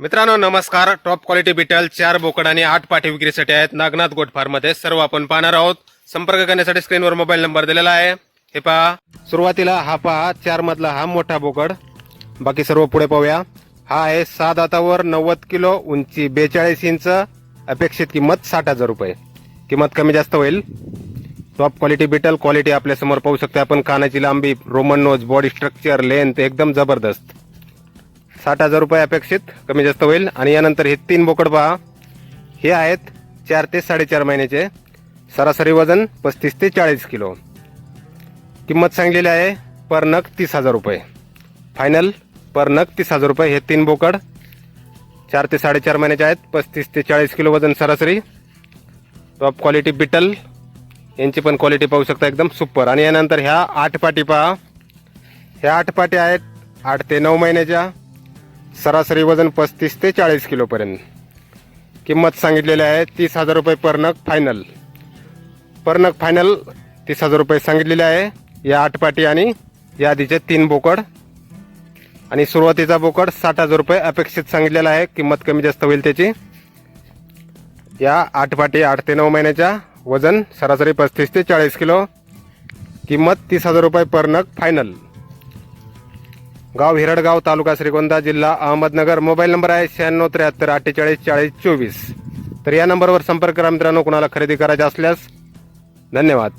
मित्रांनो नमस्कार. Top quality beetle चार बोकड आणि आठ पाठी विक्रीसाठी आहेत नागनाथ गोट फार्ममध्ये. सर्व आपण पाहणार आहोत. संपर्क करण्यासाठी स्क्रीनवर मोबाईल नंबर दिलेला आहे. हे पहा. सुरुवातीला हा पहा. चार मधला हा मोठा बोकड. बाकी सर्व पुढे पाहूया. हा आहे सहा दातावर नव्वद किलो उंची बेचाळीस इंच. अपेक्षित किंमत साठ हजार रुपये. किंमत कमी जास्त होईल. टॉप क्वालिटी बिटल क्वालिटी आपल्यासमोर पाहू शकते आपण. कानाची लांबी Roman nose body structure length एकदम जबरदस्त. साठ हजार रुपये अपेक्षित कमी जास्त होईल. आणि यानंतर हे तीन बोकड पहा. हे आहेत चार ते साडेचार महिन्याचे. सरासरी वजन पस्तीस ते चाळीस किलो. किंमत सांगलेली आहे पर नग तीस हजार रुपये. फायनल पर नग तीस हजार रुपये हे तीन बोकड. चार ते साडेचार महिन्याचे आहेत. पस्तीस ते चाळीस किलो वजन सरासरी. टॉप क्वालिटी बिटल यांची पण क्वालिटी पाहू शकता एकदम सुपर आणि यानंतर ह्या आठ पाटी पहा. ह्या आठ पाटी आहेत आठ ते नऊ महिन्याच्या. सरासरी वजन पस्तीस ते चाळीस किलोपर्यंत. किंमत सांगितलेली आहे तीस हजार रुपये पर नग फायनल पर नग फायनल तीस हजार रुपये सांगितलेले आहे. या आठपाटी आणि या आधीचे तीन बोकड. आणि सुरुवातीचा बोकड साठ हजार रुपये अपेक्षित सांगितलेला आहे. किंमत कमी जास्त होईल त्याची. या आठपाटी आठ ते नऊ महिन्याच्या वजन सरासरी पस्तीस ते चाळीस किलो. किंमत तीस हजार रुपये पर नग फायनल गाव हिरडगाव तालुका श्रीगोंदा जिल्हा अहमदनगर. मोबाईल नंबर आहे शहाण्णव त्र्याहत्तर अठ्ठेचाळीस चाळीस चोवीस. तर या नंबरवर संपर्क करा मित्रांनो. कुणाला खरेदी करायचे असल्यास धन्यवाद.